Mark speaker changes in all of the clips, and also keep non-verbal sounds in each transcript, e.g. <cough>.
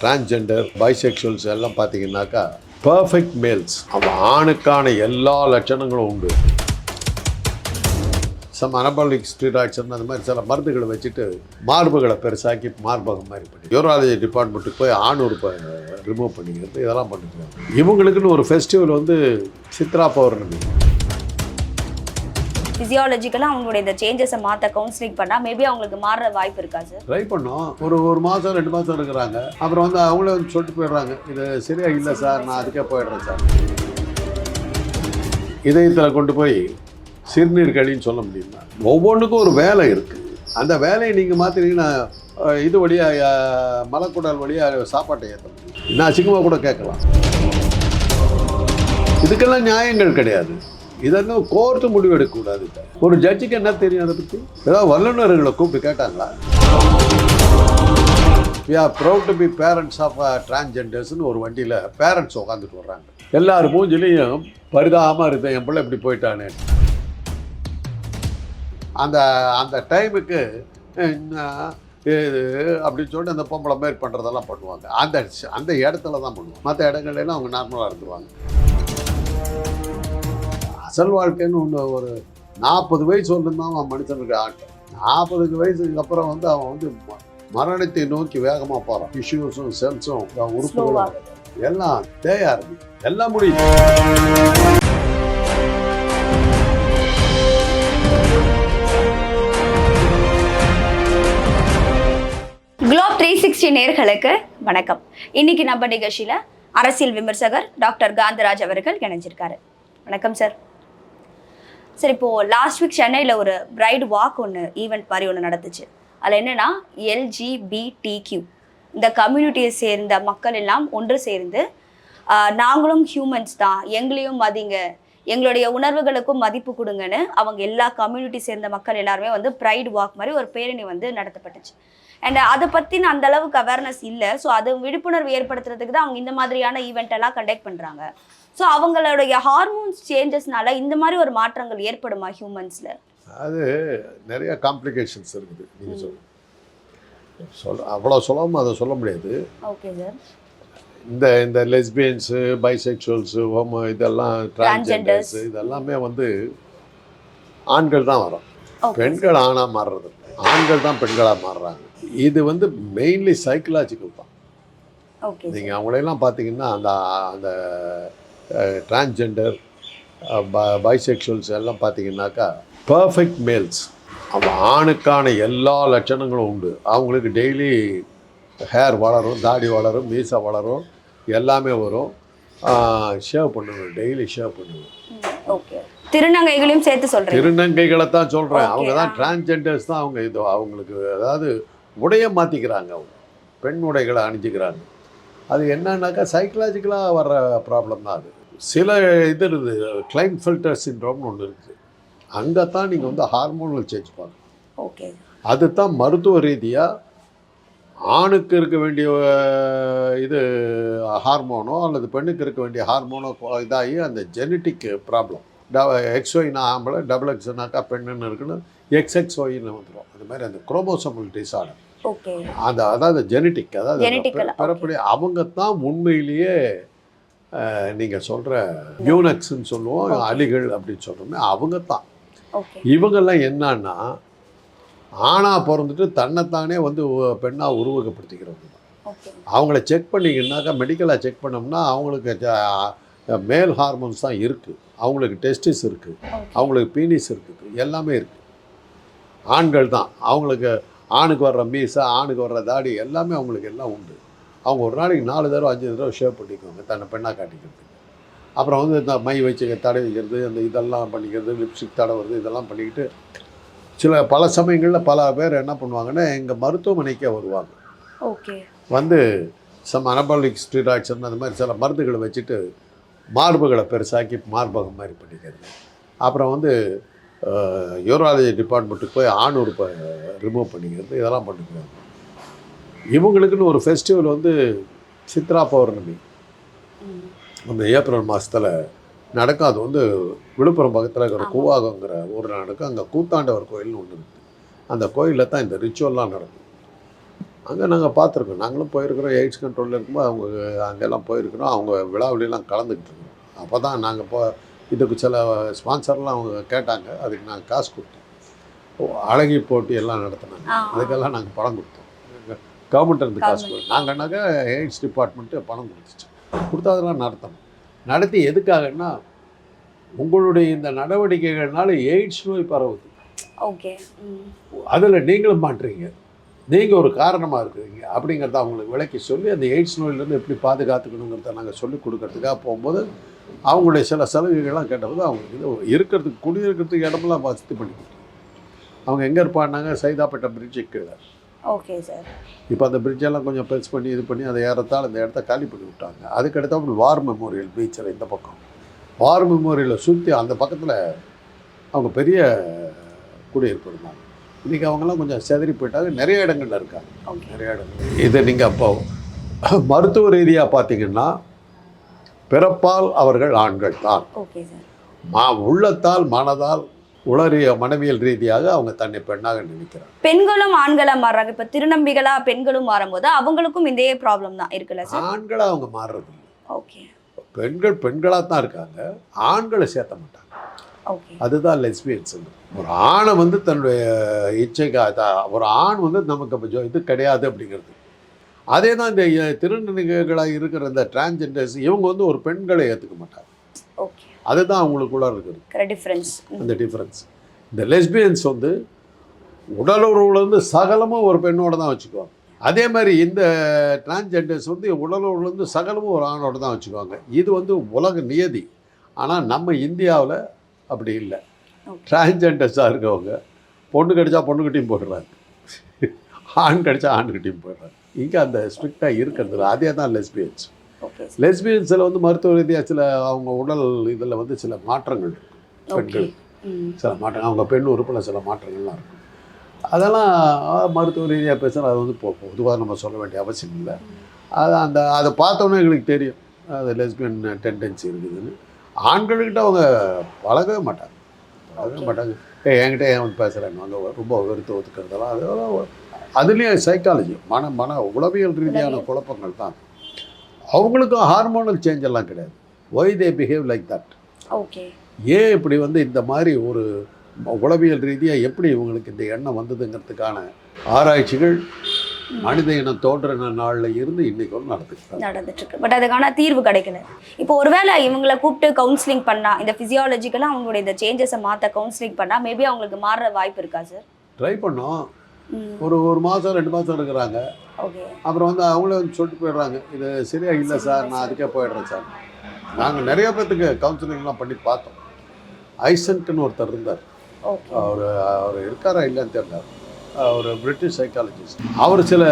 Speaker 1: Transgender bisexuals எல்லாம் பார்த்தீங்கன்னாக்கா perfect males அவன் ஆணுக்கான எல்லா லட்சணங்களும் உண்டு. சம் அனபாலிக் ஸ்டீராய்ட்ஸ் அந்த மாதிரி சில மருந்துகளை வச்சுட்டு மார்புகளை பெருசாக்கி மார்பகம் மாதிரி பண்ணி யூராலஜி டிபார்ட்மெண்ட்டுக்கு போய் ஆண் உறுப்பை ரிமூவ் பண்ணிக்கிறது இதெல்லாம் பண்ணிக்கிறாங்க இவங்களுக்குன்னு ஒரு ஃபெஸ்டிவல் வந்து சித்ரா பௌர்ணமி.
Speaker 2: ஃபிசியாலஜிக்கலாக அவங்களுடைய இந்த சேஞ்சஸை மாற்ற கவுன்சிலிங் பண்ணால் மேபி அவங்களுக்கு மாறுற வாய்ப்பு இருக்கா சார்
Speaker 1: ட்ரை பண்ணோம். ஒரு ஒரு மாதம் ரெண்டு மாதம் இருக்கிறாங்க. அப்புறம் வந்து அவங்களே வந்து சொல்லிட்டு போயிடுறாங்க. இது சரியா இல்லை சார் நான் அதுக்கே போயிடுறேன் சார் இதயத்தில் கொண்டு போய் சிறுநீர் கழின்னு சொல்ல முடியுமா? ஒவ்வொன்றுக்கும் ஒரு வேலை இருக்குது அந்த வேலையை நீங்கள் மாற்றினீங்கன்னா இது வழியாக மலக்குடல் வழியாக சாப்பாட்டை ஏற்ற முடியும். நான் அசிங்கமாக கூட கேட்கலாம். இதுக்கெல்லாம் நியாயங்கள் கிடையாது. இதெல்லாம் கோர்ட்டு முடிவு எடுக்கக்கூடாது ஒரு ஜட்ஜுக்கு என்ன தெரியும் அதை பற்றி ஏதாவது வல்லுநர்களை கூப்பிட்டு கேட்டாங்களா? We are proud to be parents of டிரான்ஸ்ஜெண்டர்ஸ்னு ஒரு வண்டியில் பேரண்ட்ஸ் உட்காந்துட்டு வர்றாங்க. எல்லார் மூஞ்சிலையும் பரிதாபமாக இருந்தேன் என் பிள்ளை இப்படி போயிட்டானே. அந்த அந்த டைமுக்கு என்ன இது அப்படின்னு சொல்லிட்டு அந்த பொம்பளை மாதிரி பண்ணுறதெல்லாம் பண்ணுவாங்க. அந்த அந்த இடத்துல தான் பண்ணுவாங்க மற்ற இடங்கள்லாம் அவங்க நார்மலாக இருந்துருவாங்க. அசல் வாழ்க்கைன்னு ஒன்று ஒரு நாற்பது வயசு வரலும் தான் அவன் மனுஷனுக்கு ஆட்டம் நாற்பதுக்கு வயசுக்கு அப்புறம் வந்து அவன் வந்து மரணத்தை நோக்கி வேகமாக போகிறான் டிஷ்யூஸும் செல்ஸும் உறுப்புகளும் எல்லாம் தேயா இருக்கு எல்லாம் முடியுது.
Speaker 2: குளோப் த்ரீ சிக்ஸ்டி நேர்களுக்கு வணக்கம். இன்னைக்கு நம்ம நிகழ்ச்சியில் அரசியல் விமர்சகர் டாக்டர் காந்தராஜ் அவர்கள் இணைஞ்சிருக்காரு. வணக்கம் சார். சரி இப்போது லாஸ்ட் வீக் சென்னையில் ஒரு பிரைடு வாக் ஒன்று ஈவெண்ட் மாதிரி ஒன்று நடந்துச்சு. அதில் என்னென்னா எல்ஜிபிடிக்யூ இந்த கம்யூனிட்டியை சேர்ந்த மக்கள் எல்லாம் ஒன்று சேர்ந்து நாங்களும் ஹியூமன்ஸ் தான். எங்களையும் மதிங்க. எங்களுடைய உணர்வுகளுக்கும் மதிப்பு கொடுங்கன்னு அவங்க எல்லா கம்யூனிட்டி சேர்ந்த மக்கள் எல்லாருமே வந்து ப்ரைட் வாக் மாதிரி ஒரு பேரணி வந்து நடத்தப்பட்டுச்சு. அண்ட் அதை பற்றின அந்த அளவுக்கு அவேர்னஸ் இல்லை. ஸோ அது விழிப்புணர்வு ஏற்படுத்துறதுக்கு தான் அவங்க இந்த மாதிரியான ஈவெண்ட் எல்லாம் கண்டக்ட் பண்ணுறாங்க ஸோ அவங்களுடைய ஹார்மோன்ஸ் சேஞ்சஸ்னால இந்த மாதிரி ஒரு மாற்றங்கள் ஏற்படுமா ஹியூமன்ஸில்
Speaker 1: அது நிறைய காம்ப்ளிகேஷன்ஸ் இருக்குது. நீங்கள் சொல்ல சொல்ல அவ்வளோ சொல்லாமல் அதை சொல்ல முடியாது.
Speaker 2: ஓகே சார்
Speaker 1: இந்த இந்த லெஸ்பியன்ஸு பைசெக்சுவல்ஸு ஹோமோ இதெல்லாம் டிரான்ஸ்ஜெண்டர்ஸ் இதெல்லாமே வந்து ஆண்கள் தான் வரும். பெண்கள் ஆணாக மாறுறது. ஆண்கள் தான் பெண்களாக மாறுறாங்க. இது வந்து மெயின்லி சைக்கலாஜிக்கல் தான். நீங்கள் அவங்களையெல்லாம் பார்த்தீங்கன்னா அந்த அந்த டிரான்ஸ்ஜெண்டர் பைசெக்சுவல்ஸ் எல்லாம் பார்த்தீங்கன்னாக்கா பர்ஃபெக்ட் மேல்ஸ் அவன் ஆணுக்கான எல்லா லட்சணங்களும் உண்டு. அவங்களுக்கு டெய்லி ஹேர் வளரும் தாடி வளரும் மீசை வளரும் எல்லாமே வரும். ஷேவ் பண்ணுவேன் டெய்லி ஷேவ் பண்ணுவேன்
Speaker 2: ஓகே திருநங்கைகளையும் சேர்த்து சொல்றீங்க.
Speaker 1: திருநங்கைகளை தான் சொல்கிறேன் அவங்க தான். டிரான்ஸ்ஜெண்டர்ஸ் தான் அவங்க இது அவங்களுக்கு அதாவது உடைய மாற்றிக்கிறாங்க அவங்க. பெண் உடைகளை அணிஞ்சிக்கிறாங்க. அது என்னன்னாக்கா சைக்கலாஜிக்கலாக வர்ற ப்ராப்ளம் தான் அது. சில இது இருக்குது. கிளைம் ஃபில்டர் சின்ரோம்னு ஒன்று இருக்குது அங்கே தான் நீங்கள் வந்து ஹார்மோனல் சேஞ்ச் பண்ணணும்.
Speaker 2: ஓகே
Speaker 1: அது தான் மருத்துவ ரீதியாக ஆணுக்கு இருக்க வேண்டிய இது ஹார்மோனோ அல்லது பெண்ணுக்கு இருக்க வேண்டிய ஹார்மோனோ இதாகி அந்த ஜெனட்டிக் ப்ராப்ளம் ட எக்ஸ்ஒய்னா ஆம்பளை டபுள் எக்ஸ்னாக்கா பெண்ணுன்னு இருக்குன்னு எக்ஸ்எக்ஸ் ஒய்னு வந்துடும் அது மாதிரி அந்த குரோமோசோமல் டிசார்டர்
Speaker 2: ஓகே
Speaker 1: அந்த அதாவது ஜெனட்டிக் அதாவது பிறப்படி அவங்க தான் உண்மையிலேயே நீங்கள் சொல்கிற யூனக்ஸ்ன்னு சொல்லுவோம். அலிகள் அப்படின்னு சொல்கிறோமே அவங்க தான் இவங்கெல்லாம் என்னன்னா ஆணாக பிறந்துட்டு தன்னைத்தானே வந்து உ- பெண்ணா உருவகப்படுத்திக்கிறவங்க தான் அவங்கள செக் பண்ணிங்கன்னாக்கா மெடிக்கலாக செக் பண்ணோம்னா அவங்களுக்கு மேல் ஹார்மோன்ஸ் தான் இருக்குது அவங்களுக்கு டெஸ்டிஸ் இருக்குது அவங்களுக்கு பீனிஸ் இருக்குது. எல்லாமே இருக்குது ஆண்கள் தான். அவங்களுக்கு ஆணுக்கு வர்ற மீசை ஆணுக்கு வர்ற தாடி எல்லாமே அவங்களுக்கு எல்லாம் உண்டு. அவங்க ஒரு நாளைக்கு நாலு தடவை அஞ்சு தடவை ஷேவ் பண்ணிக்குவாங்க தன்னை பெண்ணாக காட்டிக்கிறதுக்கு அப்புறம் வந்து இந்த மை வச்சு தடவிக்கிறது அந்த இதெல்லாம் பண்ணிக்கிறது லிப்ஸ்டிக் தடவுறது இதெல்லாம் பண்ணிக்கிட்டு சில பல சமயங்களில் பல பேர் என்ன பண்ணுவாங்கன்னா எங்கள் மருத்துவமனைக்கே வருவாங்க.
Speaker 2: ஓகே.
Speaker 1: வந்து சம் அனபாலிக் ஸ்டீராய்ட்ஸ் அந்த மாதிரி சில மருந்துகளை வச்சுட்டு மார்புகளை பெருசாக்கி மார்பகம் மாதிரி பண்ணிக்கிறது. அப்புறம் வந்து யூராலஜி டிபார்ட்மெண்ட்டுக்கு போய் ஆண் உறுப்பை ரிமூவ் பண்ணிக்கிறது இதெல்லாம் பண்ணிக்கிறாங்க. இவங்களுக்குன்னு ஒரு ஃபெஸ்டிவல் வந்து சித்ரா பௌர்ணமி. அந்த ஏப்ரல் மாதத்தில் நடக்கும் அது வந்து விழுப்புரம் பக்கத்தில் இருக்கிற. கூவாகங்கிற ஊரில் நடக்கும் அங்கே கூத்தாண்டவர் கோயில்னு ஒன்று இருக்குது அந்த கோயிலில் தான் இந்த ரிச்சுவல்லாம் நடக்கும். அங்கே நாங்கள் பார்த்துருக்கோம். நாங்களும் போயிருக்கிறோம். எய்ட்ஸ் கண்ட்ரோலில் இருக்கும்போது அவங்க அங்கெல்லாம் போயிருக்கிறோம். அவங்க விழாவிலாம் கலந்துக்கிட்டு இருக்கோம். அப்போ தான் நாங்கள் போ இதுக்கு சில ஸ்பான்சர்லாம் அவங்க கேட்டாங்க. அதுக்கு நாங்கள் காசு கொடுத்தோம். அழகி போட்டி எல்லாம் நடத்தினாங்க. அதுக்கெல்லாம் நாங்கள் பணம் கொடுத்தோம். கவர்மெண்ட் இருந்து காசு நாங்கன்னாக்கா எய்ட்ஸ் டிபார்ட்மெண்ட்டு பணம் கொடுத்துச்சு. கொடுத்து அதெல்லாம் நடத்தணும். நடத்தி எதுக்காகன்னா உங்களுடைய இந்த நடவடிக்கைகள்னால எய்ட்ஸ் நோய் பரவுது.
Speaker 2: ஓகே
Speaker 1: அதில் நீங்களும் மாட்டுறீங்க. நீங்கள் ஒரு காரணமாக இருக்கிறீங்க. அப்படிங்கிறத அவங்களுக்கு விளக்கி சொல்லி அந்த எய்ட்ஸ் நோயிலேருந்து எப்படி பாதுகாத்துக்கணுங்கிறத நாங்கள் சொல்லி கொடுக்கறதுக்காக போகும்போது அவங்களுடைய சில சலுகைகள்லாம் கேட்டபோது அவங்களுக்கு இது இருக்கிறதுக்கு குடியிருக்கிறதுக்கு இடமெல்லாம் வசதி பண்ணி கொடுத்தோம் அவங்க எங்கே இருப்பான்னாங்க? சைதாப்பேட்டை பிரிட்ஜு கீழே.
Speaker 2: Okay sir.
Speaker 1: இப்போ அந்த பிரிட்ஜெல்லாம் கொஞ்சம் பெருசு பண்ணி இது பண்ணி அதை ஏறத்தால் அந்த இடத்த காலி பண்ணி விட்டாங்க. அதுக்கடுத்து வார் மெமோரியல் பீச்சில் இந்த பக்கம். வார் மெமோரியலை சுற்றி அந்த பக்கத்தில் அவங்க பெரிய குடியிருப்பு இருந்தாங்க. இன்றைக்கி அவங்கெல்லாம் கொஞ்சம் செதறி போயிட்டாங்க. நிறைய இடங்கள்ல இருக்காங்க.
Speaker 2: ஓகே.
Speaker 1: நிறைய இடங்கள். இதை நீங்கள் அப்போ மருத்துவ ரீதியாக பார்த்தீங்கன்னா பிறப்பால் அவர்கள் ஆண்கள் தான்.
Speaker 2: Okay sir.
Speaker 1: மா உள்ளத்தால் மனதால் உளறிய மனவியல் ரீதியாக அவங்க தன்னை பெண்ணாக நினைக்கிறாங்க.
Speaker 2: பெண்களும் ஆண்களா மாறுறாங்க இப்ப திருநம்பிகளா பெண்களும் மாறும்போது அவங்களுக்கும் இதே ப்ராப்ளம் தான் இருக்குல்ல சார்
Speaker 1: ஆண்களாக அவங்க மாறுறது.
Speaker 2: ஓகே
Speaker 1: பெண்கள் பெண்களாக தான் இருக்காங்க. ஆண்களை சேர்த்த மாட்டாங்க. அதுதான் லெஸ்பியன்ஸ் ஒரு ஆணை வந்து தன்னுடைய இச்சைக்கு ஒரு ஆண் வந்து நமக்கு அப்ப ஜோ- இது கிடையாது அப்படிங்கிறது. அதே தான் இந்த திருநங்கைகளாக இருக்கிற இந்த டிரான்ஜெண்டர்ஸ் இவங்க வந்து ஒரு பெண்களை ஏற்றுக்க மாட்டாங்க.
Speaker 2: ஓகே
Speaker 1: அதுதான் அவங்களுக்குள்ள இருக்குது.
Speaker 2: டிஃபரன்ஸ்
Speaker 1: அந்த டிஃப்ரென்ஸ் இந்த லெஸ்பியன்ஸ் வந்து உடலுறவுலேருந்து சகலமும் ஒரு பெண்ணோட தான் வச்சுக்குவாங்க. அதே மாதிரி இந்த டிரான்ஜெண்டர்ஸ் வந்து உடலுறவுலேருந்து சகலமும் ஒரு ஆணோட தான் வச்சுக்குவாங்க. இது வந்து உலக நியதி. ஆனால் நம்ம இந்தியாவில் அப்படி இல்லை. டிரான்ஜெண்டர்ஸாக இருக்கவங்க பொண்ணு கடிச்சா பொண்ணுக்கிட்டையும் போடுறாங்க ஆண் கடிச்சா ஆண்கிட்டையும் போடுறாங்க இங்கே அந்த ஸ்ட்ரிக்டாக இருக்கிறது. அதே தான் லெஸ்பியன்ஸ் லெஸ்பியன்ஸில் வந்து மருத்துவ ரீதியாக சில அவங்க உடல் இதில் வந்து சில மாற்றங்கள் பெண்கள் சில மாற்றங்கள் அவங்க பெண் உறுப்பில் சில மாற்றங்கள்லாம் இருக்கும் அதெல்லாம் மருத்துவ ரீதியாக பேசுகிற அது வந்து பொதுவாக நம்ம சொல்ல வேண்டிய அவசியம் இல்லை. அது அந்த அதை பார்த்தோன்னே எங்களுக்கு தெரியும். அது லெஸ்பியன் டெண்டன்சி இருக்குதுன்னு. ஆண்கள்கிட்ட அவங்க பழகவே மாட்டாங்க. பழகவே. மாட்டாங்க. ஏ என்கிட்ட ஏன் வந்து பேசுகிறாங்க அவங்க ரொம்ப வெறுத்து ஒத்துக்கிறதெல்லாம் அதெல்லாம் அதுலேயும் சைக்காலஜி மன மன உளவியல் ரீதியான. குழப்பங்கள் தான். அவங்களுக்கும் ஹார்மோனல் சேஞ்ச் எல்லாம் கிடையாது. Why they behave like that
Speaker 2: okay
Speaker 1: ஏன் இப்படி வந்து இந்த மாதிரி ஒரு உளவியல் ரீதியாக எப்படி இவங்களுக்கு இந்த எண்ணம் வந்ததுங்கிறதுக்கான ஆராய்ச்சிகள் மனித இனம் தோன்றின நாளில் இருந்து இன்னைக்கு நடந்துக்கிட்டாங்க
Speaker 2: நடந்துட்டு இருக்கு. பட் அதுக்கான தீர்வு கிடைக்கல. இப்போ ஒருவேளை இவங்களை கூப்பிட்டு கவுன்சிலிங் பண்ணா இந்த ஃபிசியாலஜிக்கலாக அவங்களுடைய இந்த சேஞ்சஸை மாற்ற கவுன்சிலிங் பண்ணா மேபி அவங்களுக்கு மாறுற வாய்ப்பு இருக்கா சார்
Speaker 1: ட்ரை பண்ணோம். ஒரு ஒரு மாதம் ரெண்டு மாதம் இருக்கிறாங்க. அப்புறம் வந்து அவங்களே வந்து சொல்லிட்டு போயிடுறாங்க இது சரியா இல்லை சார் நான் அதுக்கே போயிடுறேன் சார். நாங்கள் நிறைய பேர்த்துக்கு கவுன்சிலிங்லாம் பண்ணி பார்த்தோம். ஐசன்ட்னு ஒருத்தர் இருந்தார். அவர் அவர் இருக்காரா இல்லைன்னு தெரியல. அவர் பிரிட்டிஷ் சைக்காலஜிஸ்ட் அவர் சில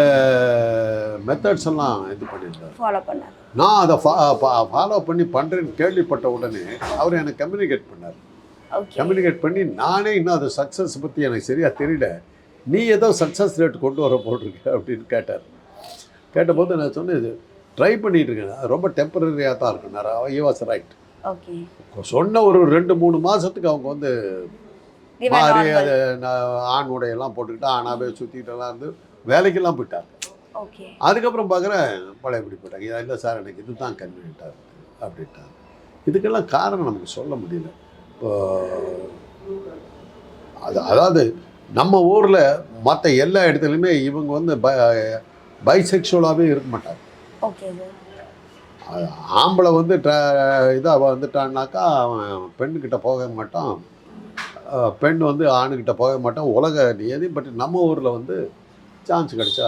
Speaker 1: மெத்தட்ஸ் எல்லாம் இது பண்ணியிருந்தார்.
Speaker 2: ஃபாலோ பண்ணார்.
Speaker 1: நான் அதை ஃபாலோ பண்ணி பண்ணுறேன்னு கேள்விப்பட்ட உடனே அவர் எனக்கு கம்யூனிகேட் பண்ணார். கம்யூனிகேட் பண்ணி நானே இன்னும் அது சக்ஸஸ் பற்றி எனக்கு சரியாக தெரியல. நீ ஏதோ சக்ஸஸ் ரேட் கொண்டு வர போட்டிருக்க அப்படின்னு கேட்டார். கேட்டபோது நான் சொன்னேன் ட்ரை பண்ணிட்டு இருக்கேன். அது ரொம்ப டெம்பரரியாக தான் இருக்கும். நான் வாஸ் ரைட்
Speaker 2: ஓகே
Speaker 1: சொன்ன ஒரு ரெண்டு மூணு மாதத்துக்கு அவங்க வந்து மாறி அது நான் ஆண் உடையெல்லாம் போட்டுக்கிட்டு ஆணாவே சுற்றிக்கிட்டெல்லாம் இருந்து வேலைக்கெல்லாம் போயிட்டாங்க. அதுக்கப்புறம் பார்க்குறேன் பழையபடி போயிட்டாங்க "இது இல்லை சார் எனக்கு இதுதான் கன்வீனியண்ட்டாக இருக்குது அப்படின்ட்டாங்க. இதுக்கெல்லாம் காரணம் நமக்கு சொல்ல முடியல. இப்போ அது அதாவது நம்ம ஊரில் மற்ற எல்லா இடத்துலையுமே இவங்க வந்து ப பைசெக்சுவலாகவே இருக்க மாட்டாங்க. ஆம்பளை வந்து இதாக வந்துட்டான்னாக்கா அவன் பெண்ணுக்கிட்ட போக மாட்டான். பெண் வந்து ஆணுக்கிட்ட போக மாட்டான். உலக நியதி பட் நம்ம ஊரில் வந்து சான்ஸ் கிடைச்சா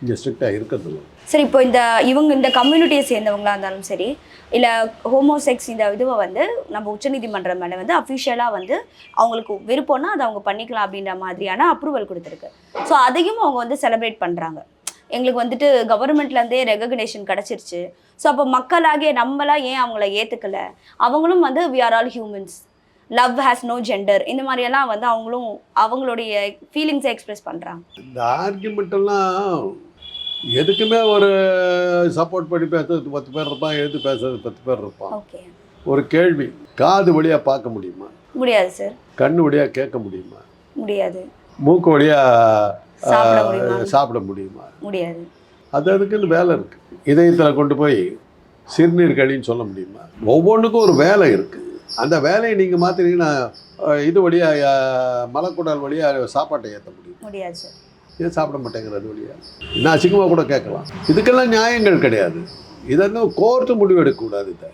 Speaker 1: இங்கே ஸ்ட்ரிக்டாக இருக்கிறது இல்லை.
Speaker 2: சரி இப்போ இந்த இவங்க இந்த கம்யூனிட்டியை சேர்ந்தவங்களா இருந்தாலும் சரி இல்லை ஹோமோசெக்ஸ் இந்த இதுவை வந்து நம்ம உச்சநீதிமன்றம் மேலே வந்து அஃபிஷியலாக வந்து அவங்களுக்கு விருப்பம்னா அதை அவங்க பண்ணிக்கலாம் அப்படின்ற மாதிரியான அப்ரூவல் கொடுத்துருக்கு. ஸோ அதையும் அவங்க வந்து செலிப்ரேட் பண்ணுறாங்க எங்களுக்கு வந்துட்டு கவர்மெண்ட்லேருந்தே ரெகக்னேஷன் கிடச்சிருச்சு. ஸோ அப்போ மக்களாகிய நம்மளா ஏன் அவங்கள ஏற்றுக்கல அவங்களும் வந்து we are all humans love has no gender இந்த மாதிரியெல்லாம் வந்து அவங்களும் அவங்களுடைய ஃபீலிங்ஸை எக்ஸ்பிரஸ் பண்ணுறாங்க
Speaker 1: இந்த ஆர்குமெண்ட்டெல்லாம் எதுக்குமே ஒரு சப்போர்ட் பண்ணி பேசுறது பத்து பேர் இருப்பான் எதிர்த்து பேசுறது பத்து பேர் இருப்பான். ஒரு கேள்வி காது வழியாக பார்க்க முடியுமா?
Speaker 2: முடியாது சார்
Speaker 1: கண்ணு வழியாக கேட்க முடியுமா?
Speaker 2: முடியாது.
Speaker 1: மூக்கு வழியாக
Speaker 2: சாப்பிட முடியுமா? முடியாது.
Speaker 1: அது அதுக்குன்னு வேலை இருக்கு. இதயத்தில் கொண்டு போய் சிறுநீர் கழின்னு சொல்ல முடியுமா? ஒவ்வொன்றுக்கும் ஒரு வேலை இருக்கு. அந்த வேலையை நீங்கள் மாற்றினீங்கன்னா இது வழியாக மலக்குடல் வழியாக சாப்பாட்டை ஏற்ற முடியும்?
Speaker 2: முடியாது சார்
Speaker 1: ஏன் சாப்பிட மாட்டேங்கிறது வழியா. இன்னும் அசிங்கமாக கூட கேட்கலாம். இதுக்கெல்லாம் நியாயங்கள் கிடையாது. இதெல்லாம் கோர்ட்டு முடிவு எடுக்கக்கூடாது இதை.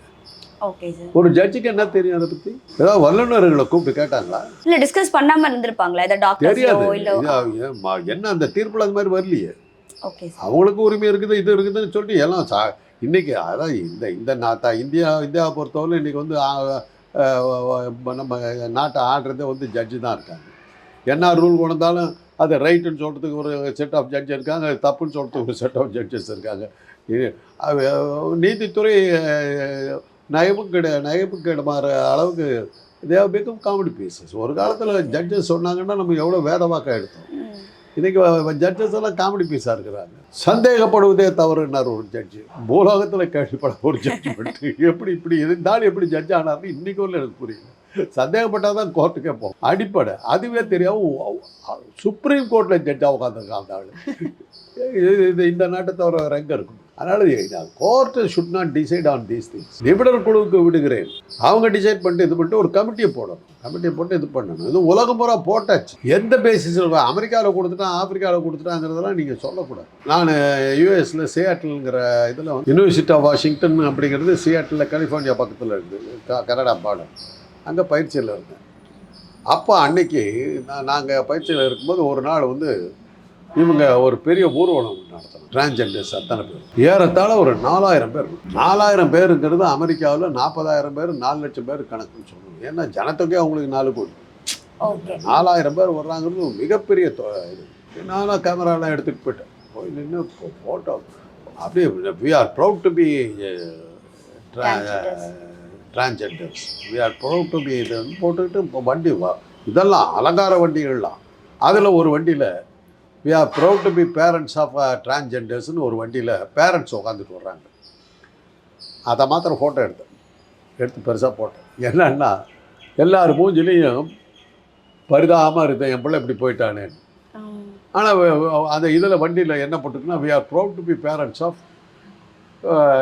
Speaker 1: ஒரு ஜட்ஜுக்கு என்ன தெரியும் அதை பற்றி ஏதாவது வல்லுநர்களை கூப்பிட்டு கேட்டாங்களா?
Speaker 2: இல்ல டிஸ்கஸ் பண்ணாம இருந்திருப்பாங்களா? ஏதாவது
Speaker 1: தெரியாது. இது, என்ன அந்த தீர்ப்பில் அது மாதிரி வரலையே. அவங்களுக்கு உரிமை இருக்குது இது இருக்குதுன்னு சொல்லிட்டு எல்லாம் சா இன்னைக்கு அதான் இந்த இந்த நாட்டா இந்தியா இந்தியாவை பொறுத்தவரை இன்னைக்கு வந்து நம்ம நாட்டை ஆடுறதே வந்து ஜட்ஜு தான் இருக்காங்க. என்ன ரூல் கொண்டு வந்தாலும் அது ரைட்டுன்னு சொல்கிறதுக்கு ஒரு செட் ஆஃப் ஜட்ஜ் இருக்காங்க தப்புன்னு சொல்கிறதுக்கு ஒரு செட் ஆஃப் ஜட்ஜஸ் இருக்காங்க. இது நீதித்துறை நயமும் கிட நயமும் கிடமாற அளவுக்கு தேவ் பிகம் காமெடி பீசஸ் ஒரு காலத்தில் ஜட்ஜஸ் சொன்னாங்கன்னா நம்ம எவ்வளோ வேதவாக்கம் எடுத்தோம்.
Speaker 2: ம்.
Speaker 1: இன்னைக்கு ஜட்ஜஸ் எல்லாம் காமெடி பீஸாக இருக்கிறாங்க. சந்தேகப்படுவதே தவறுன்னார் ஒரு ஜட்ஜு பூலோகத்தில் கேள்விப்பட ஒரு ஜட்ஜ்மெண்ட் எப்படி இப்படி இருந்தாலும் எப்படி ஜட்ஜ் ஆனார்னு இன்னைக்கு வரல எனக்கு புரியல. சந்தேகப்பட்டால் தான் கோர்ட்டு கேட்போம் அடிப்படை. அதுவே தெரியாமல் சுப்ரீம் கோர்ட்டில் ஜட்ஜாக உட்காந்துருக்கான் அந்த ஆள். இது இது இந்த நாட்டை தவிர ரெங்க எங்கே இருக்கும் அதனால் court should not decide on these things நிபுணர் குழுவுக்கு விடுகிறேன். அவங்க டிசைட் பண்ணிட்டு இது பண்ணிட்டு ஒரு கமிட்டியை போடணும். கமிட்டியை போட்டு இது பண்ணணும். இது உலகம் பூரா போட்டாச்சு. எந்த பேசிஸில் அமெரிக்காவில் கொடுத்துட்டான் ஆப்பிரிக்காவில் கொடுத்துட்டாங்கிறதெல்லாம் நீங்கள் சொல்லக்கூடாது. நான் யூஎஸில் சியாட்டில்ங்கிற இதில் யூனிவர்சிட்டி ஆஃப் வாஷிங்டன் அப்படிங்கிறது சியாட்டில் கலிஃபோர்னியா பக்கத்தில் இருக்குது க- கனடா பாடம் அங்கே பயிற்சியில் இருந்தேன். அப்போ அன்னைக்கு நான் நாங்கள் பயிற்சியில் இருக்கும்போது ஒரு நாள் வந்து இவங்க ஒரு பெரிய ஊர்வலம் நடத்தணும். டிரான்ஜெண்டர்ஸ் அத்தனை பேர். ஏறத்தாழ ஒரு நாலாயிரம் பேர். நாலாயிரம் பேருங்கிறது அமெரிக்காவில் நாற்பதாயிரம் பேர் நாலு லட்சம் பேர் கணக்குன்னு சொல்லணும். ஏன்னா ஜனத்தொகை அவங்களுக்கு நாலு கோடி. நாலாயிரம் பேர் வர்றாங்கிறது மிகப்பெரிய இது. நானும் கேமராலாம் எடுத்துகிட்டு போயிட்டேன். போய் நின்று ஃபோட்டோ அப்படியே we are proud to be. Transgenders we are proud to be இது போட்டுக்கிட்டு இப்போ வண்டி வா. இதெல்லாம் அலங்கார வண்டிகள்லாம். அதில் ஒரு வண்டியில் we are proud to be parents of டிரான்ஜெண்டர்ஸ்னு ஒரு வண்டியில் பேரண்ட்ஸ் உட்காந்துட்டு வர்றாங்க. அதை மாத்திரம் ஃபோட்டோ எடுத்தேன். எடுத்து பெருசாக போட்டேன். என்னன்னா எல்லார் மூஞ்சிலையும் பரிதாபமாக இருந்தேன். என் பிள்ளை இப்படி போயிட்டானே
Speaker 2: ம்.
Speaker 1: ஆனால் அந்த இதில் வண்டியில் என்ன போட்டுருக்குன்னா we are proud to be parents of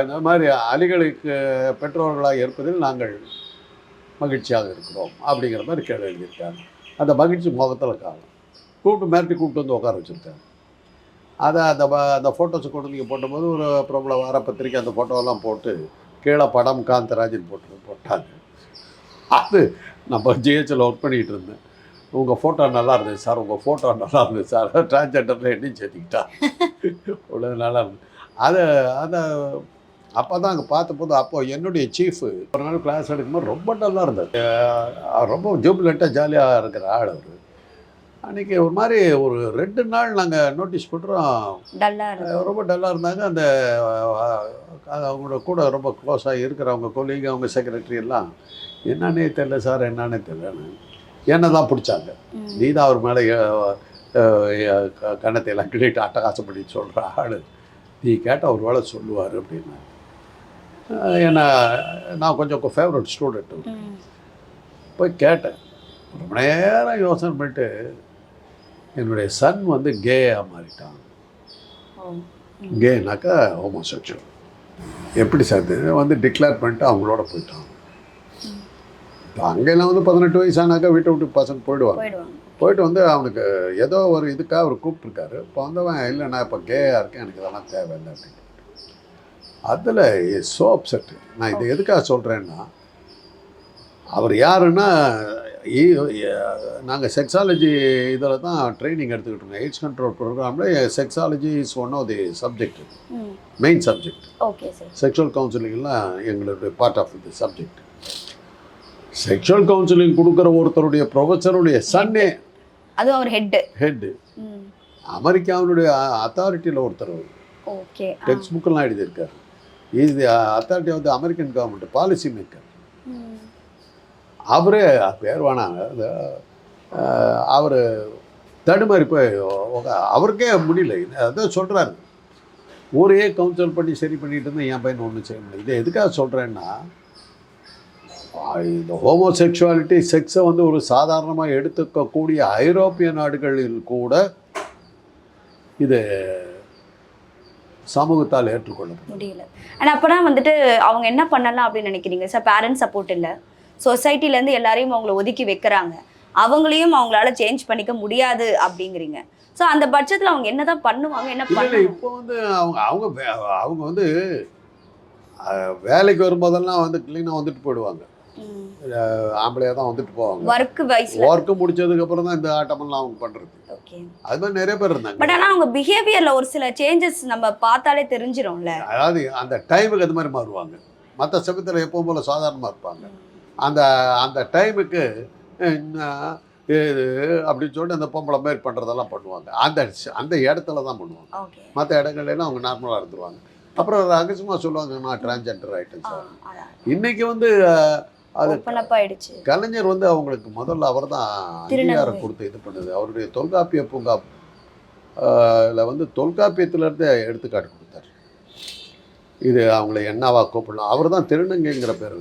Speaker 1: இந்த மாதிரி அலிகளுக்கு பெற்றோர்களாக இருப்பதில் நாங்கள் மகிழ்ச்சியாக இருக்கிறோம் அப்படிங்கிற மாதிரி கேள்வி எழுதியிருக்காங்க. அந்த மகிழ்ச்சி முகத்தில் காணும். கூப்பிட்டு மிரட்டி கூப்பிட்டு வந்து உட்கார வச்சுருக்காங்க. அதை அந்த அந்த ஃபோட்டோஸ் கொண்டு நீங்கள் போட்டபோது ஒரு பிரபல வார பத்திரிக்கை அந்த ஃபோட்டோவெல்லாம் போட்டு கீழே படம் காந்தராஜன் போட்டு போட்டாங்க. அது நம்ம ஜிஹெச்சில் ஒர்க் பண்ணிகிட்டு இருந்தேன். உங்கள் ஃபோட்டோ நல்லா இருந்தது சார். உங்கள் ஃபோட்டோ நல்லா இருந்தது சார். டிரான்ஸ்ஜெண்டரில் என்னையும் சேர்த்துக்கிட்டா அவ்வளோ <laughs> நல்லா இருந்தது. அதை அதை அப்போ தான் அங்கே பார்த்தபோது அப்போ என்னுடைய சீஃபு ஒரு நாள் கிளாஸ் எடுக்கும்போது ரொம்ப நல்லா இருந்தார் அஹ் ரொம்ப ஜூபிலண்ட்டாக ஜாலியாக இருக்கிற ஆள் அவர். அன்றைக்கி ஒரு மாதிரி ஒரு ரெண்டு நாள் நாங்கள் நோட்டீஸ் பண்ணுறோம் ரொம்ப டல்லாக இருந்தாங்க. அந்த அவங்களோட கூட ரொம்ப க்ளோஸாக இருக்கிறவங்க கொல்லிங்க அவங்க செக்ரட்டரி எல்லாம் என்னன்னே தெரில சார் என்னன்னே தெரிலன்னு என்ன தான் பிடிச்சாங்க. நீ தான் அவர் மேலே கணத்தை எல்லாம் கிள்ளிட்டு அட்டகாசம் பண்ணி சொல்கிற ஆள். நீ கேட்டால் ஒரு வேளை சொல்லுவார் அப்படின்னு. ஏன்னா நான் கொஞ்சம் ஃபேவரட் ஸ்டூடெண்ட்டு. போய் கேட்டேன். ரொம்ப நேரம் யோசனை பண்ணிட்டு என்னுடைய சன் வந்து கேயாக மாறிட்டான். கேனாக்கா ஹோமோசெக்சுவல் எப்படி சார் வந்து டிக்ளேர் பண்ணிட்டு அவங்களோட போயிட்டான். இப்போ அங்கெல்லாம் வந்து பதினெட்டு வயசானாக்கா வீட்டை விட்டு பசங்க போயிடுவாங்க. போயிட்டு வந்து அவனுக்கு ஏதோ ஒரு இதுக்காக அவர் கூப்பிட்ருக்காரு இப்போ வந்தவன் இல்லை நான் இப்போ கேயாக இருக்கேன் எனக்கு இதெல்லாம் தேவையில்லை அப்படின்னு. அதில் சோ அப்செட் நான் இதை எதுக்காக சொல்கிறேன்னா அவர் யாருன்னா நாங்கள் செக்ஸாலஜி இதில் தான் ட்ரைனிங் எடுத்துக்கிட்டு இருக்கோம். எய்ட்ஸ் கண்ட்ரோல் ப்ரோக்ராமில் sexology is one of the subject. Main subject
Speaker 2: okay
Speaker 1: sexual கவுன்சிலிங்லாம் எங்களுடைய part of the subject sexual counselling கொடுக்குற ஒருத்தருடைய ப்ரொஃபஸருடைய சன்னே
Speaker 2: அதுவும் அவர் ஹெட்டு ம்.
Speaker 1: அமெரிக்காவினுடைய அத்தாரிட்டியில் ஒருத்தர்
Speaker 2: ஓகே.
Speaker 1: டெக்ஸ்ட் புக்கெல்லாம் எழுதியிருக்காரு. Is the authority of the American government policy maker. அவரே பேர் வேணாங்க அவர் தடுமாறி போய் அவருக்கே முடியல. அதான் சொல்கிறாரு ஊரையே கவுன்சில் பண்ணி சரி பண்ணிட்டு இருந்தால் என் பையன் ஒன்றும் செய்ய முடியல. இதை எதுக்காக சொல்கிறேன்னா இந்த ஹோமோசெக்சுவாலிட்டி செக்ஸை வந்து ஒரு சாதாரணமாக எடுத்துக்கக்கூடிய ஐரோப்பிய நாடுகளில் கூட இது சமூகத்தால் ஏற்றுக்கொள்ளப்படும்.
Speaker 2: முடியல. ஆனால் அப்போனா வந்துட்டு அவங்க என்ன பண்ணலாம் அப்படின்னு நினைக்கிறீங்க? சார் பேரண்ட்ஸ் சப்போர்ட் இல்லை. சொசைட்டிலேருந்து எல்லாரையும் அவங்கள ஒதுக்கி வைக்கிறாங்க. அவங்களையும் அவங்களால சேஞ்ச் பண்ணிக்க முடியாது அப்படிங்கிறீங்க. ஸோ அந்த பட்சத்தில் அவங்க என்னதான் பண்ணுவாங்க என்ன பண்ணுவாங்க
Speaker 1: இப்போ வந்து அவங்க அவங்க அவங்க வந்து வேலைக்கு வரும்போதெல்லாம் வந்து க்ளீனாக வந்துட்டு போயிடுவாங்க. ஆம்பளையாக தான் வந்துட்டு போவாங்க.
Speaker 2: ஒர்க் வைஸ்ல
Speaker 1: ஒர்க்கு முடிச்சதுக்கு அப்புறம் தான் இந்த ஆட்டமெல்லாம் அவங்க பண்ணுறது
Speaker 2: ஓகே
Speaker 1: அது மாதிரி நிறைய பேர் இருந்தாங்க.
Speaker 2: பட் ஆனால் அவங்க பிஹேவியர்ல ஒரு சில சேஞ்சஸ் நம்ம பார்த்தாலே தெரிஞ்சிரும்ல.
Speaker 1: அதாவது அந்த டைமுக்கு அது மாதிரி மாறுவாங்க. மற்ற சமயத்தில் எப்பவும் போல சாதாரணமாக இருப்பாங்க. அந்த அந்த டைமுக்கு இது அப்படின்னு சொல்லிட்டு அந்த பொம்பளை மாதிரி பண்ணுறதெல்லாம் பண்ணுவாங்க. அந்த அந்த இடத்துல தான் பண்ணுவாங்க. மற்ற இடங்கள்லாம் அவங்க நார்மலாக இருந்துருவாங்க. அப்புறம் ரகசியமாக சொல்லுவாங்க நான் டிரான்ஜெண்டர் ஆகிட்டேன் சார் இன்னைக்கு வந்து அது கலைஞர் வந்து அவங்களுக்கு முதல்ல அவர் தான். அங்கீகாரம் கொடுத்து இது பண்ணுது. அவருடைய தொல்காப்பிய பூங்கா வந்து தொல்காப்பியத்திலேருந்து எடுத்துக்காட்டு கொடுத்தார். இது அவங்கள என்னவா கூப்பிடலாம். அவர் தான் திருநங்கைங்கிற பேர்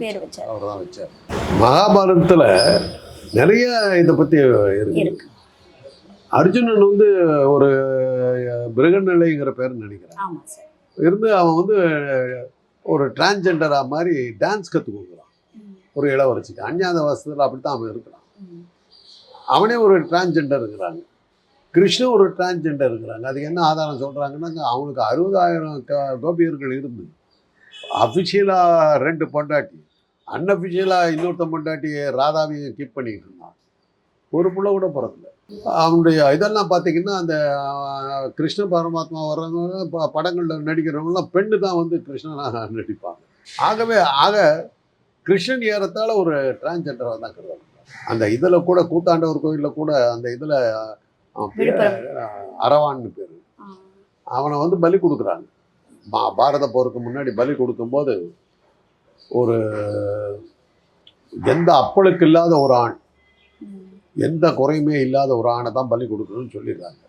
Speaker 1: அவர் தான் வச்சார். மகாபாரதத்தில் நிறைய இதை பற்றி இருக்கு. அர்ஜுனன் வந்து ஒரு மிருகநிலைங்கிற பேர் நினைக்கிறேன். இருந்து அவன் வந்து ஒரு டிரான்ஜெண்டராக மாதிரி டான்ஸ் கற்றுக் கொடுக்குறான். ஒரு இளவரசிக்கு அஞ்ஞாத வசதியில் அப்படி தான் அவன் இருக்கிறான். அவனே ஒரு டிரான்ஜெண்டர் இருக்கிறாங்க. கிருஷ்ணன் ஒரு டிரான்ஜெண்டர் இருக்கிறாங்க. அதுக்கு என்ன ஆதாரம் சொல்கிறாங்கன்னா அவனுக்கு அறுபதாயிரம் கோபியர்கள் இருந்து அஃபிஷியலாக ரெண்டு பொண்டாட்டி. அன்அஃபிஷியலாக இன்னொருத்த பொண்டாட்டி ராதாவையும் கீப் பண்ணிக்கிட்டு இருந்தான். ஒரு புள்ள கூட பிறக்கல. அவனுடைய இதெல்லாம் பார்த்தீங்கன்னா அந்த கிருஷ்ண பரமாத்மா வர்றவங்க படங்கள்ல நடிக்கிறவங்கலாம் பெண்ணு தான் வந்து கிருஷ்ணனாக நடிப்பாங்க. ஆகவே ஆக கிருஷ்ணன் ஏறத்தாழ ஒரு டிரான்ஜெண்டராக தான் கருதுறாங்க அந்த இதில் கூட கூத்தாண்டவர் கோயிலில் கூட அந்த இதில். அரவான்னு பேர். அவனை வந்து பலி கொடுக்குறாங்க மா பாரத போருக்கு முன்னாடி பலி கொடுக்கும்போது ஒரு எந்த அப்பளுக்கு இல்லாத ஒரு ஆண். எந்த குறையுமே இல்லாத ஒரு ஆணை தான் பலி கொடுக்கணும்னு சொல்லிடுறாங்க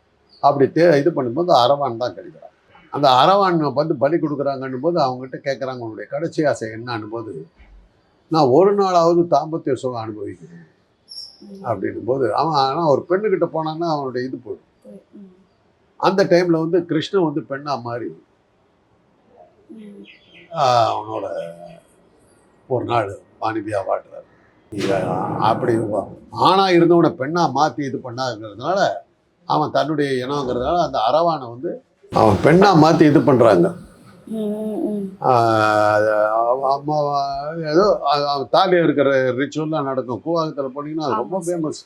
Speaker 1: அப்படி தே இது பண்ணும்போது அரவான் தான் கிடைக்கிறான் அந்த அரவான் வந்து பலி கொடுக்குறாங்கன்னும் போது அவங்ககிட்ட கேட்குறாங்க உன்னுடைய கடைசி ஆசை என்னன்னும் போது நான் ஒரு நாளாவது தாம்பத்திய சுகம் அனுபவிக்கிறேன்.
Speaker 2: ம்.
Speaker 1: அப்படின்னும் போது அவன் ஆனால் ஒரு பெண்ணுக்கிட்ட போனான்னா அவனுடைய இது போயிடும். அந்த டைமில் வந்து கிருஷ்ணன் வந்து பெண்ணாக மாறி அவனோட ஒரு நாள் மாணவியாக வாட்டுறாரு அப்படி ஆணாக இருந்தவனை பெண்ணாக மாற்றி இது பண்ணாங்கிறதுனால அவன் தன்னுடைய இனங்கிறதுனால அந்த அரவானை வந்து அவன் பெண்ணாக மாற்றி இது பண்ணுறாங்க ஏதோ தாலியாக இருக்கிற ரிச்சுவல்லாம் நடக்கும். கூவாகத்தில் போனீங்கன்னா அது ரொம்ப. ஃபேமஸ்.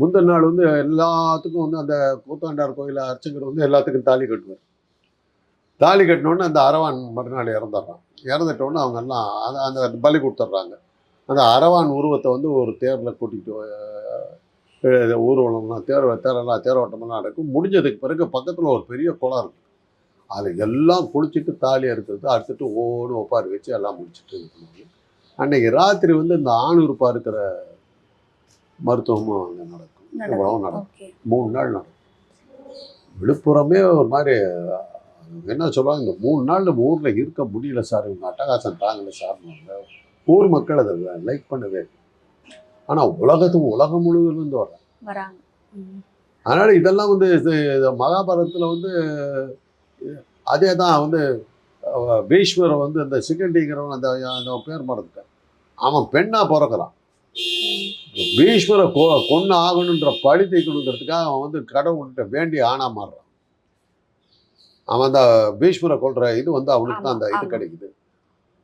Speaker 1: முந்தின நாள் வந்து எல்லாத்துக்கும் வந்து அந்த கூத்தாண்டார் கோயில் அர்ச்சகர் வந்து எல்லாத்துக்கும் தாலி கட்டுவார். தாலி கட்டினோடனே அந்த அரவான் மறுநாள் இறந்துடுறான். இறந்துட்டோடனே அவங்க எல்லாம் அந்த அந்த பலி கொடுத்துட்றாங்க. அந்த அரவான் உருவத்தை வந்து ஒரு தேரில் கூட்டிகிட்டு ஊர்வலம்லாம் தேர் தேரெல்லாம் தேரோட்டமெல்லாம் நடக்கும். முடிஞ்சதுக்கு பிறகு பக்கத்தில் ஒரு பெரிய குளம் இருக்குது அது எல்லாம் குளிச்சுட்டு தாலி அறுக்கிறது அறுத்துட்டு ஓடு ஒப்பாரி வச்சு எல்லாம் முடிச்சுட்டு இது பண்ணுவாங்க அன்னைக்கு ராத்திரி வந்து இந்த ஆணுறுப்பா இருக்கிற மருத்துவமும் அங்கே நடக்கும். இவ்வளவும் நடக்கும். மூணு நாள் நடக்கும். விழுப்புரமே ஒரு மாதிரி என்ன சொல்லுவாங்க இந்த மூணு நாள் நம்ம ஊரில் இருக்க முடியல சார். இவங்க அட்டகாசம் தாங்கல சார். ஊர் மக்கள் அதை லைக் பண்ணவே ஆனால் உலகத்துக்கு உலகம் முழுவதுலேருந்து வர்றாங்க. அதனால் இதெல்லாம் வந்து மகாபாரதத்தில் வந்து அதே தான் வந்து பீஷ்மரை வந்து அந்த சிகண்டிங்கிறவன் அந்த அந்த பேர் மறந்துட்டேன். அவன் பெண்ணாக பிறக்கிறான். பீஷ்மரை கொ கொன்று ஆகணுன்ற பழி தீக்கணுங்கிறதுக்காக அவன் வந்து கடவுள்கிட்ட வேண்டி ஆனா மாறுறான். அவன் அந்த பீஷ்மரை கொல்ற இது வந்து அவனுக்கு தான் அந்த இது. கிடைக்குது.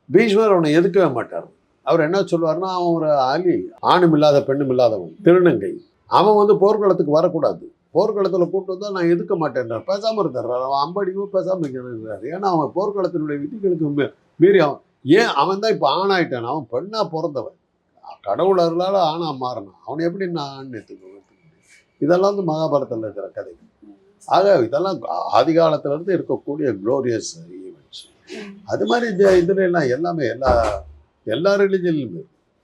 Speaker 1: பீஷ்மர் அவனை எதுக்கவே மாட்டார். அவர் என்ன சொல்லுவார்னா அவன் ஒரு அலி ஆணும் இல்லாத பெண்ணும் இல்லாதவன் திருநங்கை. அவன் வந்து போர்க்களத்துக்கு வரக்கூடாது. போர்க்களத்தில் கூட்டு வந்தால் நான் எதுக்க மாட்டேன்றார். பேசாமல் இருக்கிறார் அவன் அம்படிக்கும் பேசாமல் இருக்கிறார் ஏன்னா அவன் போர்க்களத்தினுடைய விதிகளுக்கு மீறி அவன் ஏன் அவன் தான் இப்போ ஆணாயிட்டான்? அவன் பெண்ணாக பிறந்தவன். கடவுள் அருளால் ஆணாக மாறினான். அவனை எப்படி நான் ஆண் எடுத்துக்க இதெல்லாம் வந்து மகாபாரதத்தில் இருக்கிற கதை ஆக இதெல்லாம் ஆதி இருந்து இருக்கக்கூடிய க்ளோரியஸ் ஈவெண்ட்ஸ் அது மாதிரி இந்த இதுலாம் எல்லாமே எல்லா எல்லா ரிலிஜன்லையுமே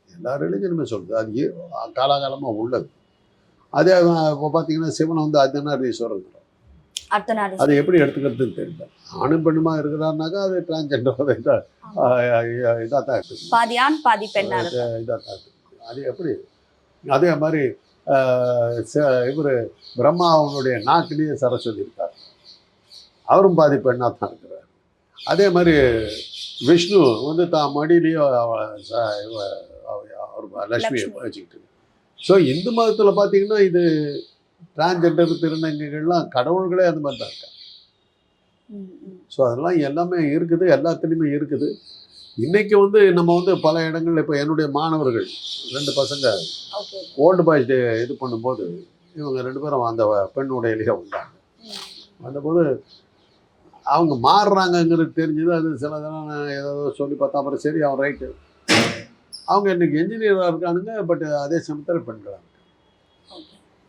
Speaker 1: எல்லா ரிலிஜனுமே சொல்லுது அது காலாகாலமாக உள்ளது. அதே இப்போ பார்த்தீங்கன்னா சிவனை வந்து அர்த்தநாரீஸ்வரர்
Speaker 2: அர்த்தநாரி
Speaker 1: அதை எப்படி எடுத்துக்கிறதுன்னு தெரியல. ஆணும் பெண்ணுமா இருக்கிறாருனாக்கா அது டிரான்ஜெண்டர் இதாக தான் இருக்குது
Speaker 2: பாதி ஆண் பாதி பெண்ணா
Speaker 1: இதாக தான் இருக்குது அது எப்படி? அதே மாதிரி இவர் பிரம்மா அவனுடைய நாக்கிலேயே சரஸ்வதி இருக்கார் அவரும் பாதி பெண்ணாக தான் இருக்கிறார். அதே மாதிரி விஷ்ணு வந்து தான் அவ- அவர் லக்ஷ்மியை
Speaker 2: லக்ஷ்மி.
Speaker 1: வச்சுக்கிட்டு ஸோ இந்து மதத்தில் பார்த்தீங்கன்னா இது டிரான்ஜெண்டர் திருநங்கைகள்லாம் கடவுள்களே அந்த மாதிரி தான் இருக்காங்க. ஸோ அதெல்லாம் எல்லாமே இருக்குது எல்லாத்துலேயுமே இருக்குது இன்றைக்கி வந்து நம்ம வந்து பல இடங்கள்ல இப்போ என்னுடைய மாணவர்கள் ரெண்டு பசங்க ஓல்டு பாய்ஸ் டே இது பண்ணும்போது இவங்க ரெண்டு பேரும் அந்த பெண் உடையிலேயே வந்தாங்க. வந்தபோது அவங்க மாறுறாங்கங்கிறது தெரிஞ்சது அது சில இதெல்லாம் நான் ஏதோ சொல்லி பார்த்தா அப்புறம் சரி அவன் ரைட்டு அவங்க இன்னைக்கு என்ஜினியராக இருக்கானுங்க பட் அதே சமயத்தில் பெண்களாக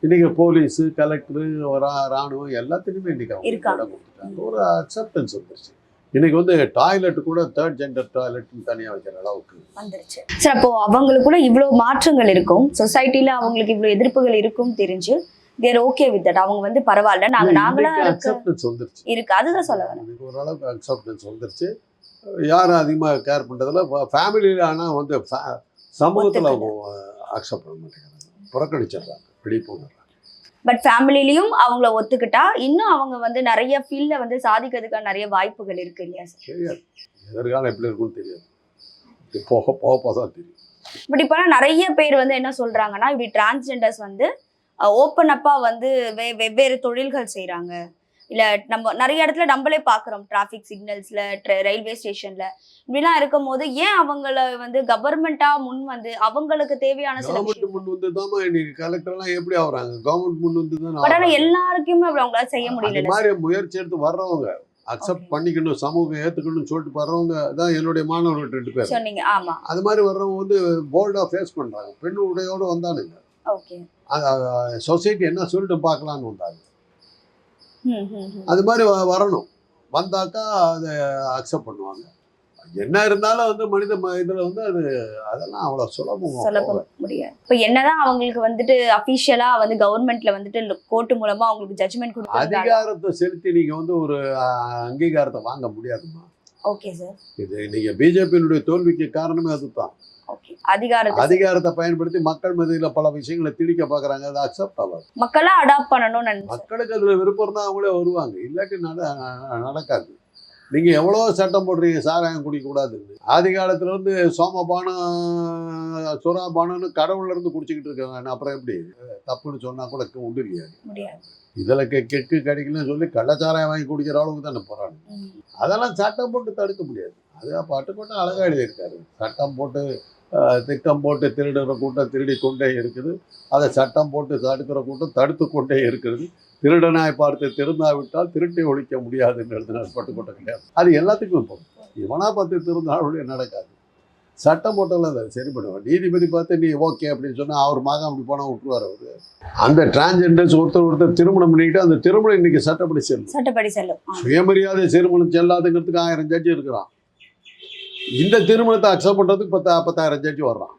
Speaker 1: இன்றைக்கி போலீஸு கலெக்டரு ரா ராணுவம் எல்லாத்துலேயுமே இன்றைக்கி. இடம் கொடுத்துட்டாங்க. ஒரு அக்செப்டன்ஸ் வந்துருச்சு. இன்றைக்கி வந்து டாய்லெட் கூட தேர்ட் ஜெண்டர் டாய்லெட்னு தனியாக வைக்கிற அளவுக்கு.
Speaker 2: வந்துருச்சு. சார் அப்போ அவங்களுக்குள்ள இவ்வளோ மாற்றங்கள் இருக்கும். சொசைட்டில அவங்களுக்கு இவ்வளோ எதிர்ப்புகள் இருக்கும் தெரிஞ்சு தேர் ஓகே வித் தட் அவங்க வந்து பரவாயில்ல. நாங்க நாங்களா இருக்க
Speaker 1: அக்செப்டன்ஸ் வந்துருச்சு.
Speaker 2: இருக்கு. அதுதான் சொல்ல வரேன்.
Speaker 1: இன்னைக்கு ஓரளவுக்கு அக்செப்டன்ஸ் வந்துருச்சு. யாரும் அதிகமாக கேர் பண்ணுறதில்ல ஃபேமிலியில் ஆனால் வந்து சமூகத்தில் அக்செப்ட் பண்ண மாட்டேங்கிறாங்க. புறக்கணிச்சிடுறாங்க. வெளியே
Speaker 2: பட் ஃபேமிலிலையும் அவங்கள ஒத்துக்கிட்டா இன்னும் அவங்க வந்து நிறைய ஃபீல்ட்ல வந்து சாதிக்கிறதுக்கான நிறைய வாய்ப்புகள் இருக்கு இல்லையா சார்
Speaker 1: தெரியாது. எதிர்காலம் எப்படி இருக்கும்னு தெரியாது. போக போக போக தான் தெரியும்.
Speaker 2: பட் இப்போலாம் நிறைய பேர் வந்து என்ன சொல்றாங்கன்னா இப்படி டிரான்ஸ்ஜெண்டர்ஸ் வந்து ஓப்பன் அப்பா வந்து வெவ்வேறு தொழில்கள் செய்றாங்க. இல்ல நம்ம நிறைய இடத்துல நம்மளே பாக்குறோம் டிராஃபிக் சிக்னல்ஸ்ல ரயில்வே ஸ்டேஷன்ல இப்படிலாம் இருக்கும் போது ஏன் அவங்கள வந்து கவர்மெண்டா முன் வந்து அவங்களுக்கு தேவையான சில
Speaker 1: கவர்மெண்ட் முன் வந்து தாம்மா இன்னைக்கு கலெக்டர்லாம் எப்படி ஆகுறாங்க கவர்மெண்ட் முன் வந்து
Speaker 2: பட்
Speaker 1: தான்
Speaker 2: எல்லாருக்குமே அப்படி அவங்களால செய்ய முடியல
Speaker 1: மாதிரி முயற்சி எடுத்து வர்றவங்க அக்செப்ட். பண்ணிக்கணும் சமூகம் ஏற்றுக்கணும்னு சொல்லிட்டு வர்றவங்க தான் என்னுடைய மாணவர்கள் ரெண்டு பேர்.
Speaker 2: சொன்னீங்க ஆமா.
Speaker 1: அது மாதிரி வர்றவங்க வந்து போல்டாக ஃபேஸ் பண்ணுறாங்க பெண் உடையோடு வந்தானுங்க.
Speaker 2: ஓகே
Speaker 1: சொசைட்டி என்ன சொல்லிட்டு பார்க்கலான்னு வந்தாங்க. அது மாதிரி வரணும். வந்தாக்கா அதை அக்செப்ட் பண்ணுவாங்க. என்ன இருந்தாலும் வந்து மனித இதுல வந்து அது அதெல்லாம் அவ்வளோ சுலபம்
Speaker 2: சொல்ல முடியாது. இப்போ என்னதான் அவங்களுக்கு வந்துட்டு அபிஷியலா வந்து கவர்மெண்ட்ல வந்துட்டு கோர்ட்டு மூலமா அவங்களுக்கு ஜட்ஜ்மெண்ட் கொடுத்தாங்க
Speaker 1: அதிகாரத்தை செலுத்தி நீங்க வந்து ஒரு அங்கீகாரத்தை வாங்க முடியாதுமா
Speaker 2: ஓகே சார்
Speaker 1: இது நீங்க பிஜேபியினுடைய தோல்விக்கு காரணமே அதுதான்.
Speaker 2: அதிகாரத்தை
Speaker 1: அதிகாரத்தை பயன்படுத்தி மக்கள் மத்தியில பல விஷயங்களை திணிக்க பார்க்கறாங்க. அது அக்செப்ட் ஆகாது.
Speaker 2: மக்களா அடாப்ட் பண்ணணும்னு
Speaker 1: மக்களுக்கு அதுல விருப்பம் இருந்தால் அவங்களே வருவாங்க. இல்லாட்டி நட நடக்காது. நீங்க எவ்வளோ சட்டம் போடுறீங்க? சாராயம் குடிக்கக்கூடாதுன்னு. ஆதி காலத்துல இருந்து சோமபானம் சுறாபானம்னு கடவுள்ல இருந்து குடிச்சிக்கிட்டு இருக்காங்க அப்புறம் எப்படி? தப்புன்னு சொன்னா கூட உண்டு இல்லையா? இதுல கெ- கெக்கு கிடைக்கலன்னு சொல்லி கள்ளச்சாராயம் வாங்கி குடிக்கிற அளவுக்கு தானே போறாங்க. அதெல்லாம் சட்டம் போட்டு தடுக்க முடியாது. அது பாட்டுக்கோட்டை அழகா எழுதியிருக்காரு. சட்டம் போட்டு திட்டம் போட்டு திருடுற கூட்டம் திருடி கொண்டே இருக்குது. அதை சட்டம் போட்டு தடுக்கிற கூட்டம் தடுத்து கொண்டே இருக்கிறது திருடனாய் பார்த்து திருந்தாவிட்டால் திருட்டை ஒழிக்க முடியாதுன்னு எழுதினார் பட்டுக்கோட்டை கிடையாது அது எல்லாத்துக்கும் இப்போ இவனா பார்த்து திருந்தாலும் நடக்காது. சட்டம் போட்டாலும் அதை சரி பண்ணுவார். நீதிபதி பார்த்து நீ ஓகே அப்படின்னு சொன்னா அவர் மகன் அப்படி போனால் விட்டுருவார் அவரு. அந்த டிரான்ஜெண்டர்ஸ் ஒருத்தர் ஒருத்தர் திருமணம் பண்ணிக்கிட்டு அந்த திருமணம் இன்னைக்கு சட்டப்படி செல்லும்.
Speaker 2: சட்டப்படி செல்லும்.
Speaker 1: சுயமரியாதை திருமணம் செல்லாதுங்கிறதுக்கு ஆயிரம் ஜட்ஜி இருக்கிறான். இந்த திருமணத்தை அக்செப்ட் பண்ணுறதுக்கு பத்தா பத்தாயிரம் ஜட்ஜி வர்றான்.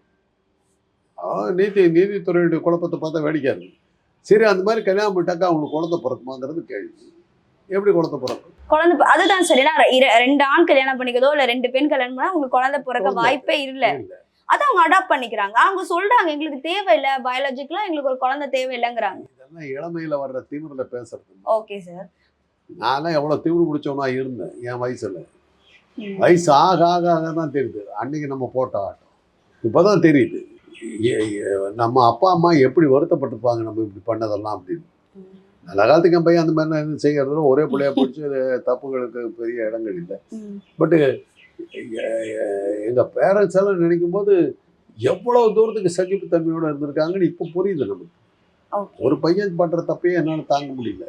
Speaker 1: நீதி நீதித்துறையுடைய குழப்பத்தை பார்த்தா வேடிக்கை இருக்கு. சரி அந்த மாதிரி கல்யாணம் பண்ணிட்டாக்கா அவங்களுக்கு குழந்தை பிறக்குமாங்கிறது கேள்வி. எப்படி குழந்தை பிறக்கும்?
Speaker 2: குழந்தை அதுதான் சரி ரெண்டு ஆண் கல்யாணம் பண்ணிக்கிறதோ இல்ல ரெண்டு பெண் கல்யாணம் பண்ணா உங்களுக்கு குழந்தை பிறக்க. வாய்ப்பே இல்ல.
Speaker 1: இல்ல.
Speaker 2: அதை அவங்க அடாப்ட் பண்ணிக்கிறாங்க. அவங்க சொல்றாங்க எங்களுக்கு தேவையில்லை பயாலஜிக்கலா எங்களுக்கு ஒரு குழந்தை தேவையில்லைங்கிறாங்க.
Speaker 1: இதெல்லாம் இளமையில வர்ற திமிரில் பேசுறது.
Speaker 2: ஓகே சார்
Speaker 1: நான்லாம் எவ்வளோ திமிரு பிடிச்சவனா இருந்தேன். என் வயசுல. வயசு ஆக ஆக ஆக தான் தெரியுது. அன்னைக்கு நம்ம போட்ட ஆட்டம். இப்போதான் தெரியுது. எ- எ- நம்ம அப்பா அம்மா எப்படி வருத்தப்பட்டிருப்பாங்க நம்ம இப்படி பண்ணதெல்லாம் அப்படின்னு. நல்ல காலத்துக்கு என் பையன் அந்த மாதிரிலாம் எதுவும் செய்யறதுல ஒரே பிள்ளைய பிடிச்சி <laughs> தப்புகளுக்கு பெரிய இடங்கள் இல்லை. பட்டு எங்கள் பேரண்ட்ஸ் எல்லாம் நினைக்கும் போது எவ்வளோ தூரத்துக்கு சகிப்புத்தன்மையோடு இருந்திருக்காங்கன்னு இப்போ புரியுது நமக்கு. ஒரு பையன் பண்ணுற தப்பையே என்னால் தாங்க முடியல.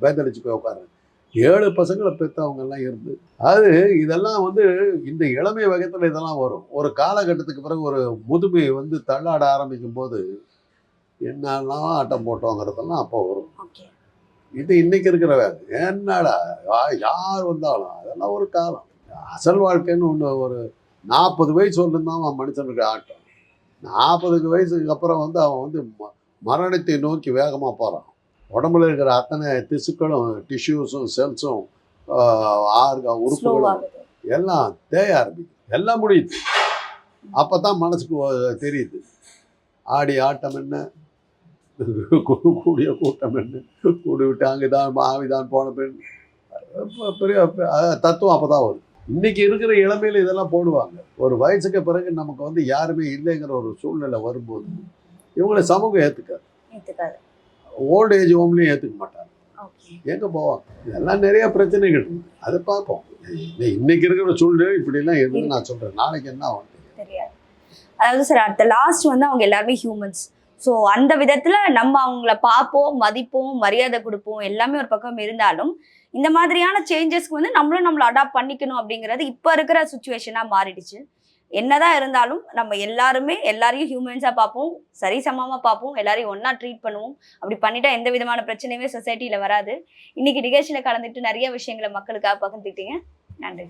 Speaker 1: பேதளிச்சு போய் உட்காரு ஏழு பசங்களை பெற்றவங்க எல்லாம் இருந்து அது இதெல்லாம் வந்து இந்த இளமை வகத்தில் இதெல்லாம் வரும். ஒரு காலகட்டத்துக்கு பிறகு ஒரு முதுமை வந்து தள்ளாட ஆரம்பிக்கும் போது என்னெல்லாம் ஆட்டம் போட்டோங்கிறதெல்லாம் அப்போ வரும். இது இன்னைக்கு இருக்கிற வேலை. என்னடா யார் வந்தாலும் அதெல்லாம் ஒரு காலம். அசல் வாழ்க்கைன்னு ஒன்று ஒரு நாற்பது வயசு வரலும் தான் அவன் மனுஷனுக்கு ஆட்டம். நாற்பதுக்கு வயசுக்கு அப்புறம் வந்து அவன் வந்து ம- மரணத்தை நோக்கி வேகமாக போகிறான் உடம்புல இருக்கிற அத்தனை திசுக்களும் டிஷ்யூஸும் செல்ஸும் ஆர்க உறுப்புகளும் எல்லாம் தேய ஆரம்பிக்கும் எல்லாம் முடியுது. அப்போ தான் மனசுக்கு தெரியுது. ஆடி ஆட்டம் என்ன? கூடிய கூட்டம் என்ன? கூடி விட்டு அங்குதான் ஆவிதான் போன பெண். பெரிய தத்துவம் அப்போ தான் வரும் இன்னைக்கு இருக்கிற இளமையில இதெல்லாம் போடுவாங்க. ஒரு வயசுக்கு பிறகு நமக்கு வந்து யாருமே இல்லைங்கிற ஒரு சூழ்நிலை வரும்போது இவங்களை சமூகம் ஏற்றுக்காது
Speaker 2: ஏத்துக்காது.
Speaker 1: ஓல்டு ஏஜ் ஹோம்லேயும் ஏற்றுக்க மாட்டாங்க. எங்கே போவாங்க இதெல்லாம் நிறைய பிரச்சனைகள். அதை பார்ப்போம். இன்னை- இன்னைக்கு இருக்கிற சூழ்நிலை இப்படிலாம் எதுன்னு நான் சொல்கிறேன் நாளைக்கு என்ன ஆகும்?
Speaker 2: தெரியாது. அதாவது சார் அடுத்த லாஸ்ட் வந்து அவங்க எல்லாருமே ஹியூமன்ஸ் ஸோ அந்த விதத்துல நம்ம அவங்கள பார்ப்போம் மதிப்போம் மரியாதை கொடுப்போம். எல்லாமே ஒரு பக்கம் இருந்தாலும் இந்த மாதிரியான சேஞ்சஸ்க்கு வந்து நம்மளும் நம்மளை அடாப்ட் பண்ணிக்கணும் அப்படிங்கிறது இப்போ இருக்கிற சுச்சுவேஷனாக மாறிடுச்சு. என்னதான் இருந்தாலும் நம்ம எல்லாருமே எல்லாரையும் ஹியூமன்ஸாக பார்ப்போம் சரி சமமாக பார்ப்போம் எல்லாரையும் ஒன்றா ட்ரீட் பண்ணுவோம். அப்படி பண்ணிட்டா எந்த விதமான பிரச்சனையுமே சொசைட்டியில் வராது. இன்னைக்கு நிகழ்ச்சியில் கலந்துட்டு நிறைய விஷயங்களை மக்களுக்காக பகிர்ந்துக்கிட்டீங்க. நன்றி